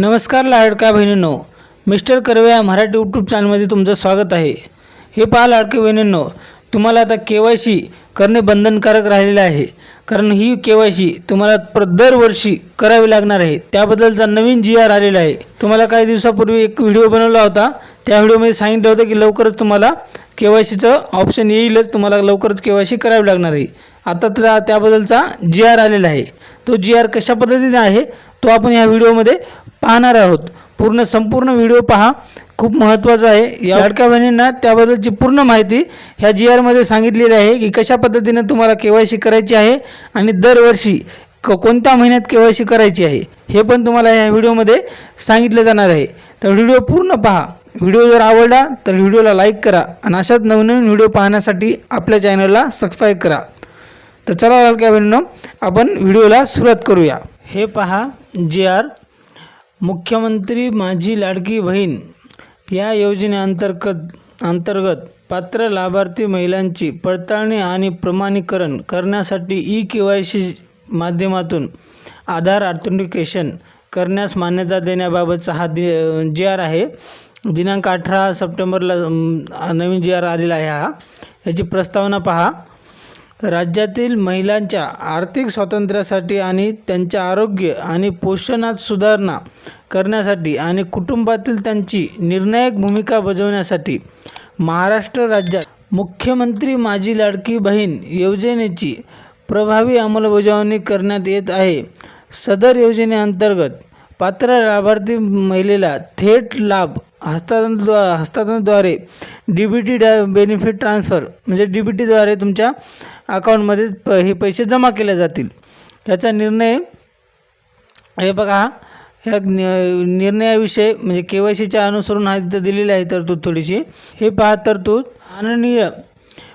नमस्कार लाडक्या बहिणींनो मिस्टर कर्वे या मराठी यूट्यूब चॅनलमध्ये तुमचं स्वागत आहे. हे पहा लाडक्या बहिणींनो तुम्हाला आता के वाय सी करणे बंधनकारक राहिलेलं आहे. कारण ही के वाय सी तुम्हाला प्र दरवर्षी करावी लागणार आहे. त्याबद्दलचा नवीन जी आर आलेला आहे. तुम्हाला काही दिवसापूर्वी एक व्हिडिओ बनवला होता. त्या व्हिडिओमध्ये सांगितलं होतं की लवकरच तुम्हाला के वाय सीचं ऑप्शन येईलच. तुम्हाला लवकरच के वाय सी करावी लागणार आहे. आता तर त्याबद्दलचा जी आर आलेला आहे. तो जी आर कशा पद्धतीने आहे तो आपण या व्हिडिओमध्ये पाहणार आहोत. पूर्ण संपूर्ण व्हिडिओ पहा. खूप महत्त्वाचा आहे. या लाडक्या बहिणींना त्याबद्दलची पूर्ण माहिती ह्या जी आरमध्ये सांगितलेली आहे की कशा पद्धतीने तुम्हाला के वाय सी करायची आहे आणि दरवर्षी क कोणत्या महिन्यात के वाय सी करायची आहे हे पण तुम्हाला या व्हिडिओमध्ये सांगितलं जाणार आहे. तर व्हिडिओ पूर्ण पहा. व्हिडिओ जर आवडला तर व्हिडिओला लाईक करा आणि अशाच नवनवीन व्हिडिओ पाहण्यासाठी आपल्या चॅनलला सबस्क्राईब करा. तर चला लाडक्या बहिणींनो आपण व्हिडिओला सुरुवात करूया. हे पहा जी आर मुख्यमंत्री माझी लाडकी बहीण. या योजनेअंतर्गत अंतर्गत पात्र लाभार्थी महिलांची पडताळणी आणि प्रमाणीकरण करण्यासाठी ई के वाय सी माध्यमातून आधार ऑथेंटिकेशन करण्यास मान्यता देण्याबाबतचा हा दि जी आर आहे. दिनांक अठरा सप्टेंबरला नवीन जी आर आलेला आहे हा. याची प्रस्तावना पहा. राज्यातील महिलांच्या आर्थिक स्वातंत्र्यासाठी आणि त्यांच्या आरोग्य आणि पोषणात सुधारणा करण्यासाठी आणि कुटुंबातील त्यांची निर्णायक भूमिका बजावण्यासाठी महाराष्ट्र राज्यात मुख्यमंत्री माझी लाडकी बहीण योजनेची प्रभावी अंमलबजावणी करण्यात येत आहे. सदर योजनेअंतर्गत पात्र लाभार्थी महिलेला थेट लाभ हस्तांतरद्वा हस्तांतरणाद्वारे डी बी टी डॅ बेनिफिट ट्रान्सफर म्हणजे डी बी टीद्वारे तुमच्या अकाउंटमध्ये प हे पैसे जमा केले जातील. याचा निर्णय हे बघा ह्या निर्णयाविषयी म्हणजे के वाय सीच्या अनुसरून हा इथं दिलेली आहे तरतूद थोडीशी. हे पहा तरतूद. माननीय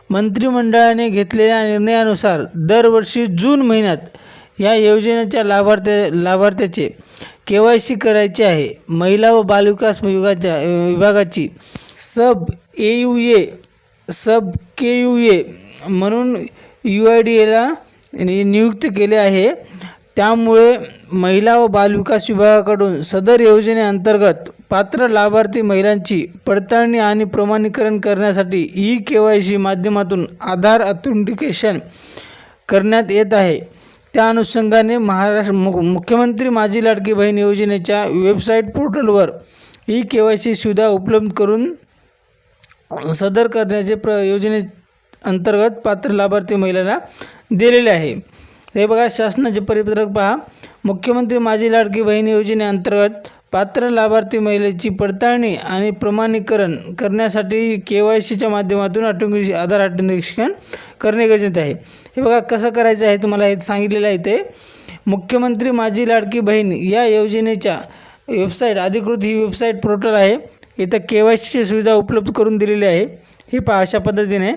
मंत्रिमंडळाने घेतलेल्या निर्णयानुसार दरवर्षी जून महिन्यात या योजनेच्या लाभार्थ्या लाभार्थ्याचे के वाय सी करायची आहे. महिला व बालविकास विभागाच्या विभागाची. सब ए U A sub K U A म्हणून यू आय डी एला नियुक्त केले आहे. त्यामुळे महिला व बालविकास विभागाकडून सदर योजनेअंतर्गत पात्र लाभार्थी महिलांची पडताळणी आणि प्रमाणीकरण करण्यासाठी ई के वाय सी माध्यमातून आधार ऑथेंटिकेशन करण्यात येत आहे. त्या अनुषंगाने महाराष्ट्र मु मुख्यमंत्री माझी लाडकी बहीण योजनेच्या वेबसाईट पोर्टलवर ई के वाय सी सुविधा उपलब्ध करून सदर करण्याचे प्र योजने अंतर्गत पात्र लाभार्थी महिलांना दिलेले आहे. हे बघा शासनाचे परिपत्रक पहा. मुख्यमंत्री माझी लाडकी बहीण योजनेअंतर्गत पात्र लाभार्थी महिलेची पडताळणी आणि प्रमाणीकरण करण्यासाठी के वाय सीच्या माध्यमातून ऑटोमेशि आधार ऑटोमेशन करणे गरजेचे आहे. हे बघा कसं करायचं आहे तुम्हाला हे सांगितलेलं आहे ते मुख्यमंत्री माझी लाडकी बहीण या योजनेच्या वेबसाईट अधिकृत ही वेबसाईट पोर्टल आहे. इथं के वाय सीची सुविधा उपलब्ध करून दिलेली आहे. हे पहा अशा पद्धतीने.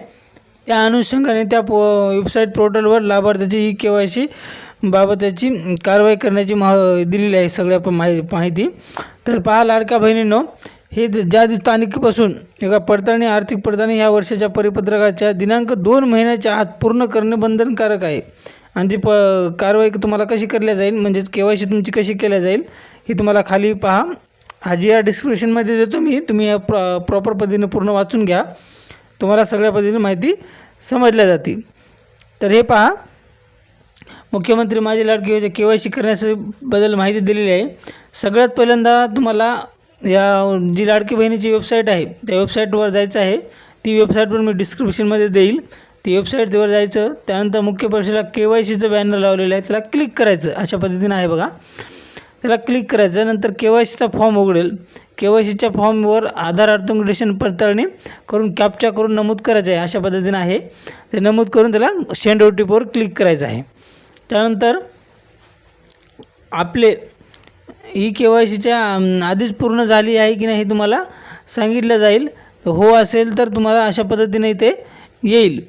या अनुषंगाने त्या पो वेबसाईट पोर्टलवर लाभार्थ्याची ही के वाय सी बाबत कारवाई करण्याची मा दिलेली आहे सगळ्या प माहि माहिती. तर पहा लाडका बहिणींनो हे ज- ज्या दिवस तारखेपासून एका पडताळणी आर्थिक पडताळणी ह्या वर्षाच्या परिपत्रकाच्या दिनांक दोन महिन्याच्या आत पूर्ण करणे बंधनकारक आहे. आणि ती प कारवाई तुम्हाला कशी करल्या जाईल म्हणजेच के वाय सी तुमची कशी केल्या जाईल ही तुम्हाला खाली पहा. हाजी या डिस्क्रिप्शनमध्ये देतो मी तुम्ही या प्रॉ प्रॉपर पद्धतीने पूर्ण वाचून घ्या. तुम्हाला सगळ्या पद्धतीने माहिती समजल्या जाते तर हे पहा मुख्यमंत्री माझी लाडकी योजना के वाय सी करण्याबद्दल माहिती दिलेली आहे. सगळ्यात पहिल्यांदा तुम्हाला या जी लाडकी बहिणीची वेबसाईट आहे त्या वेबसाईटवर जायचं आहे. ती वेबसाईट पण मी डिस्क्रिप्शनमध्ये देईल. ती वेबसाईटवर जायचं त्यानंतर मुख्य परीक्षेला के वाय सीचं बॅनर लावलेलं आहे. त्याला क्लिक करायचं अशा पद्धतीनं आहे बघा. त्याला क्लिक करायचं नंतर के वाय सीचा फॉर्म उघडेल. के वाय सीच्या फॉर्मवर आधार ऑथेंटिकेशन पडताळणी करून कॅप्चा करून नमूद करायचं आहे अशा पद्धतीनं आहे. ते नमूद करून त्याला सेंड ओ टी पीवर क्लिक करायचं आहे. त्यानंतर आपले ई के वाय सीच्या आधीच पूर्ण झाली आहे की नाही हे तुम्हाला सांगितलं जाईल. हो असेल तर तुम्हाला अशा पद्धतीने इथे येईल.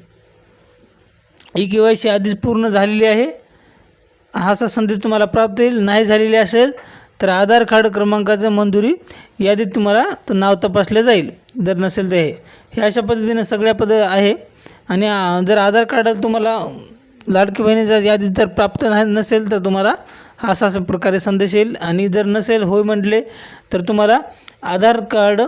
ई के वाय सी आधीच पूर्ण झालेली आहे. हा असा संदेश तुम्हाला प्राप्त होईल. नाही झालेली असेल तर आधार कार्ड क्रमांकाचं मंजुरी यादीत तुम्हाला तो नाव तपासलं जाईल. जर नसेल तर हे. हे अशा पद्धतीने सगळ्या पद आहे. आणि जर आधार कार्ड तुम्हाला लाडकी बहिणीच्या यादीत जर प्राप्त नाही नसेल तर तुम्हाला हा असा अशा प्रकारे संदेश येईल. आणि जर नसेल होय म्हटले तर तुम्हाला आधार कार्ड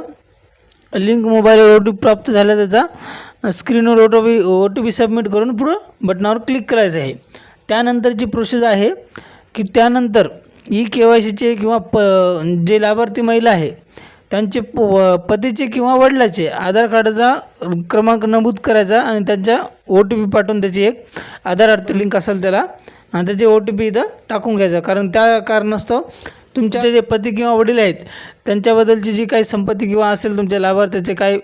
लिंक मोबाईलवर ओ टी पी प्राप्त झाला त्याचा स्क्रीनवर O T P O T P submit करून पुढं बटनावर क्लिक करायचं आहे. त्यानंतरची प्रोसेस आहे की त्यानंतर ई के वाय सीचे किंवा प जे लाभार्थी महिला आहे त्यांचे प पतीचे किंवा वडिलाचे आधार कार्डाचा क्रमांक नमूद करायचा आणि त्यांच्या ओ टी पी पाठवून त्याची एक आधार अर्थ लिंक असेल त्याला आणि त्याचे ओ टी पी इथं टाकून घ्यायचा. कारण त्या कारणास्तव तुमच्या जे पती किंवा वडील आहेत त्यांच्याबद्दलची जी काही संपत्ती किंवा असेल तुमच्या लाभार्थ्याचे काही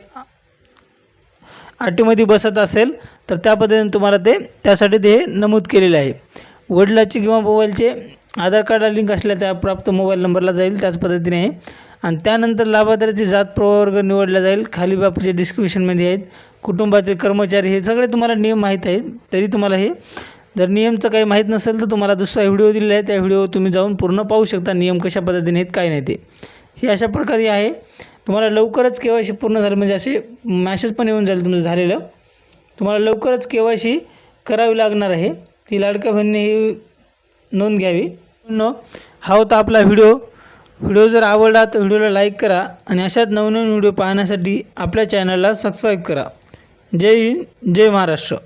अटीमध्ये बसत असेल तर त्या पद्धतीने तुम्हाला ते त्यासाठी ते नमूद केलेले आहे. वडिलाचे किंवा मोबाईलचे आधार कार्डला लिंक असल्या त्या प्राप्त मोबाईल नंबरला जाईल त्याच पद्धतीने आणि त्यानंतर लाभार्थ्याची जात प्रवर्ग निवडला जाईल. खाली बापूच्या डिस्क्रिप्शनमध्ये आहेत. कुटुंबातील कर्मचारी हे सगळे तुम्हाला नियम माहीत आहेत. तरी तुम्हाला हे जर नियमचं काही माहीत नसेल तर तुम्हाला दुसरा व्हिडिओ दिलेला आहे. त्या व्हिडिओ तुम्ही जाऊन पूर्ण पाहू शकता नियम कशा पद्धतीने आहेत काय नाही ते. हे अशा प्रकारे आहे. तुम्हाला लवकरच के वाय सी पूर्ण झालं म्हणजे असे मॅसेज पण येऊन जाईल तुमचं झालेलं. तुम्हाला लवकरच के वाय सी करावी लागणार आहे. ती लाडक्या बहिणीने ही नोंद घ्यावी. न हा होता आपला व्हिडिओ. व्हिडिओ जर आवडला तर व्हिडिओला लाईक करा आणि अशाच नवनवीन व्हिडिओ पाहण्यासाठी आपल्या चॅनलला सबस्क्राईब करा. जय हिंद जय महाराष्ट्र.